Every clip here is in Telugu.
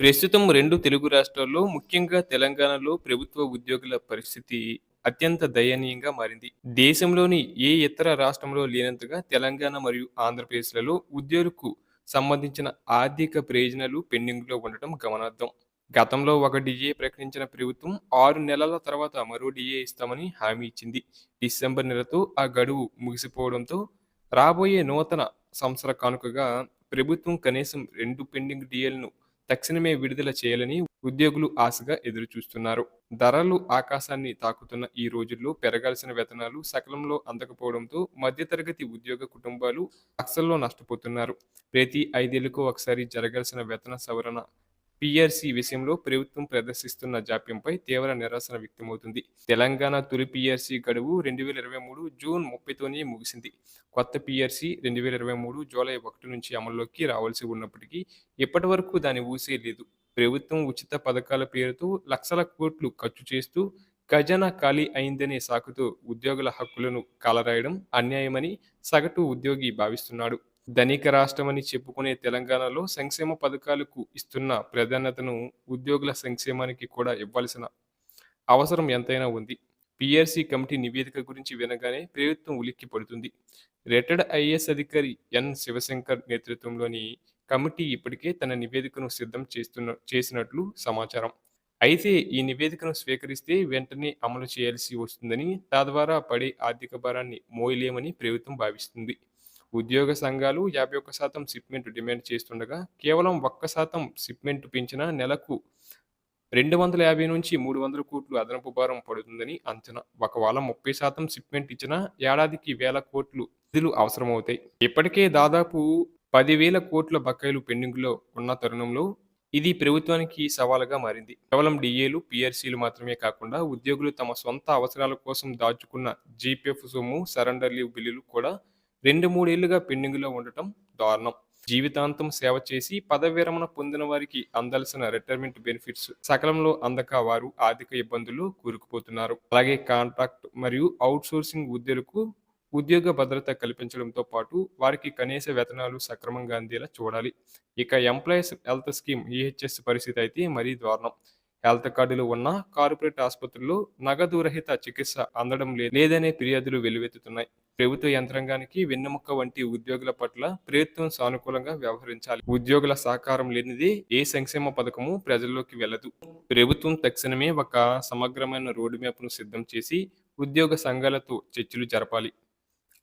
ప్రస్తుతం రెండు తెలుగు రాష్ట్రాల్లో ముఖ్యంగా తెలంగాణలో ప్రభుత్వ ఉద్యోగుల పరిస్థితి అత్యంత దయనీయంగా మారింది. దేశంలోని ఏ ఇతర రాష్ట్రంలో లేనంతగా తెలంగాణ మరియు ఆంధ్రప్రదేశ్‌లలో ఉద్యోగులకు సంబంధించిన ఆర్థిక ప్రయోజనాలు పెండింగ్‌లో ఉండటం గమనార్హం. గతంలో ఒక డిఏ ప్రకటించిన ప్రభుత్వం ఆరు నెలల తర్వాత మరో డిఏ ఇస్తామని హామీ ఇచ్చింది. డిసెంబర్ నెలతో ఆ గడువు ముగిసిపోవడంతో రాబోయే నూతన సంవత్సర కానుకగా ప్రభుత్వం కనీసం రెండు పెండింగ్ డిఏలను తక్షణమే విడుదల చేయాలని ఉద్యోగులు ఆశగా ఎదురుచూస్తున్నారు. ధరలు ఆకాశాన్ని తాకుతున్న ఈ రోజుల్లో పెరగాల్సిన వేతనాలు సకలంలో అందకపోవడంతో మధ్యతరగతి ఉద్యోగ కుటుంబాలు లక్షల్లో నష్టపోతున్నారు. ప్రతి ఐదేళ్ళకు ఒకసారి జరగాల్సిన వేతన సవరణ పీఆర్సీ విషయంలో ప్రభుత్వం ప్రదర్శిస్తున్న జాప్యంపై తీవ్ర నిరసన వ్యక్తమవుతుంది. తెలంగాణ తొలి పిఆర్సీ గడువు రెండు వేల ఇరవై మూడు జూన్ ముప్పైతోనే ముగిసింది. కొత్త పిఆర్సీ రెండు వేల ఇరవై మూడు జూలై ఒకటి నుంచి అమల్లోకి రావాల్సి ఉన్నప్పటికీ ఇప్పటి వరకు దాని ఊసే లేదు. ప్రభుత్వం ఉచిత పథకాల పేరుతో లక్షల కోట్లు ఖర్చు చేస్తూ ఖజానా ఖాళీ అయిందనే సాకుతో ఉద్యోగుల హక్కులను కాలరాయడం అన్యాయమని సగటు ఉద్యోగి భావిస్తున్నాడు. ధనిక రాష్ట్రమని చెప్పుకునే తెలంగాణలో సంక్షేమ పథకాలకు ఇస్తున్న ప్రాధాన్యతను ఉద్యోగుల సంక్షేమానికి కూడా ఇవ్వాల్సిన అవసరం ఎంతైనా ఉంది. పిఆర్సీ కమిటీ నివేదిక గురించి వినగానే ప్రభుత్వం ఉలిక్కిపడుతుంది. రిటైర్డ్ ఐఏఎస్ అధికారి ఎన్. శివశంకర్ నేతృత్వంలోని కమిటీ ఇప్పటికే తన నివేదికను సిద్ధం చేస్తున్న చేసినట్లు సమాచారం. అయితే ఈ నివేదికను స్వీకరిస్తే వెంటనే అమలు చేయాల్సి వస్తుందని, తద్వారా పడే ఆర్థిక భారాన్ని మోయలేమని ప్రభుత్వం భావిస్తుంది. ఉద్యోగ సంఘాలు యాభై ఒక్క శాతం షిప్మెంట్ డిమాండ్ చేస్తుండగా కేవలం ఒక్క శాతం షిప్మెంట్ పెంచిన నెలకు రెండు వందల యాభై నుంచి మూడు వందల కోట్లు అదనపు భారం పడుతుందని అంచనా. ఒకవేళ ముప్పై శాతం షిప్మెంట్ ఇచ్చినా ఏడాదికి వేల కోట్లు నిధులు అవసరమవుతాయి. ఇప్పటికే దాదాపు పదివేల కోట్ల బకాయిలు పెండింగ్‌లో ఉన్న తరుణంలో ఇది ప్రభుత్వానికి సవాలుగా మారింది. కేవలం డీఏలు, పిఆర్సీలు మాత్రమే కాకుండా ఉద్యోగులు తమ సొంత అవసరాల కోసం దాచుకున్న జీపీఎఫ్ సొమ్ము, సరెండర్ లీవ్ బిల్లులు కూడా రెండు మూడేళ్ళుగా పెండింగ్‌లో ఉండటం దారుణం. జీవితాంతం సేవ చేసి పదవీ విరమణ పొందిన వారికి అందాల్సిన రిటైర్మెంట్ బెనిఫిట్స్ సకాలంలో అందక వారు ఆర్థిక ఇబ్బందులు కూరుకుపోతున్నారు. అలాగే కాంట్రాక్ట్ మరియు అవుట్సోర్సింగ్ సోర్సింగ్ ఉద్యోగులకు ఉద్యోగ భద్రత కల్పించడంతో పాటు వారికి కనీస వేతనాలు సక్రమంగా అందేలా చూడాలి. ఇక ఎంప్లాయీస్ హెల్త్ స్కీమ్ ఈహెచ్ఎస్ పరిస్థితి అయితే మరీ దారుణం. హెల్త్ కార్డులు ఉన్న కార్పొరేట్ ఆసుపత్రుల్లో నగదు రహిత చికిత్స అందడం లేదనే ఫిర్యాదులు వెల్లువెత్తుతున్నాయి. ప్రభుత్వ యంత్రాంగానికి వెన్నెముక వంటి ఉద్యోగుల పట్ల ప్రభుత్వం సానుకూలంగా వ్యవహరించాలి. ఉద్యోగుల సహకారం లేనిదే ఏ సంక్షేమ పథకము ప్రజల్లోకి వెళ్ళదు ప్రభుత్వం తక్షణమే ఒక సమగ్రమైన రోడ్డు మ్యాప్‌ను సిద్ధం చేసి ఉద్యోగ సంఘాలతో చర్చలు జరపాలి.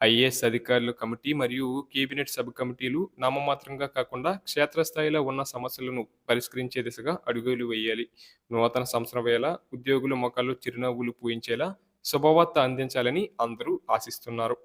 ఐఏఎస్ అధికారుల కమిటీ మరియు కేబినెట్ సబ్ కమిటీలు నామమాత్రంగా కాకుండా క్షేత్రస్థాయిలో ఉన్న సమస్యలను పరిష్కరించే దిశగా అడుగులు వేయాలి. నూతన సంవత్సరం వేళ ఉద్యోగుల మొఖాల్లో చిరునవ్వులు పూయించేలా శుభవార్త అందించాలని అందరూ ఆశిస్తున్నారు.